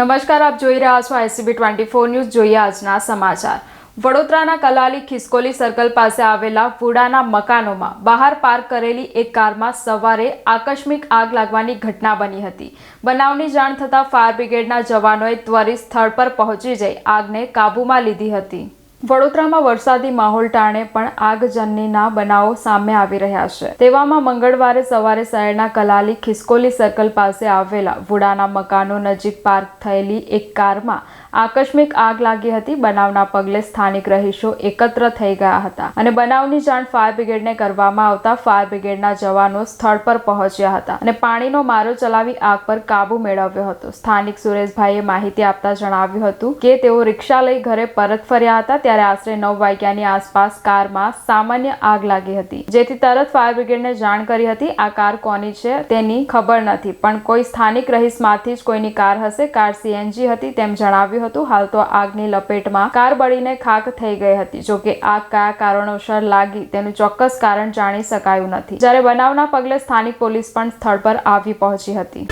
નમસ્કાર, આપ જોઈ રહ્યા છો આઈસીબી ટ્વેન્ટી ફોર ન્યૂઝ. જોઈએ આજના સમાચાર. વડોદરાના કલાલી ખિસકોલી સર્કલ પાસે આવેલા વુડાના મકાનોમાં બહાર પાર્ક કરેલી એક કારમાં સવારે આકસ્મિક આગ લાગવાની ઘટના બની હતી. બનાવની જાણ થતાં ફાયર બ્રિગેડના જવાનોએ ત્વરિત સ્થળ પર પહોંચી જઈ આગને કાબૂમાં લીધી હતી. વડોદરામાં વરસાદી માહોલ ટાણે પણ આગજનીના બનાવો સામે આવી રહ્યા છે. તેવામાં મંગળવારે સવારે શહેરના કલાલી ખિસકોલી સર્કલ પાસે આવેલા વુડાના મકાનો નજીક પાર્ક થયેલી એક કારમાં આકસ્મિક આગ લાગી હતી. બનાવના પગલે સ્થાનિક રહીશો એકત્ર થઈ ગયા હતા અને બનાવની જાણ ફાયર બ્રિગેડને કરવામાં આવતા ફાયર બ્રિગેડના જવાનો સ્થળ પર પહોંચ્યા હતા અને પાણીનો મારો ચલાવી આગ પર કાબુ મેળવ્યો હતો. સ્થાનિક સુરેશભાઈએ માહિતી આપતા જણાવ્યું હતું કે તેઓ રિક્ષા લઈ ઘરે પરત ફર્યા હતા ત્યારે આશરે નવ વાગ્યાની આસપાસ કારમાં સામાન્ય આગ લાગી હતી. જેથી તરત ફાયર બ્રિગેડને જાણ કરી હતી, આ કાર કોની છે? તેની ખબર નથી, પણ કોઈ સ્થાનિક રહીશમાંથી જ કોઈની કાર હશે. કાર સીએનજી હતી, તેમ જણાવ્યું હતું. હાલ તો આગની લપેટમાં કાર બળીને ખાક થઈ ગઈ હતી. જોકે આગ કયા કારણોસર લાગી તેનું ચોક્કસ કારણ જાણી શકાયું નથી. જ્યારે બનાવના પગલે સ્થાનિક પોલીસ પણ સ્થળ પર આવી પહોંચી હતી.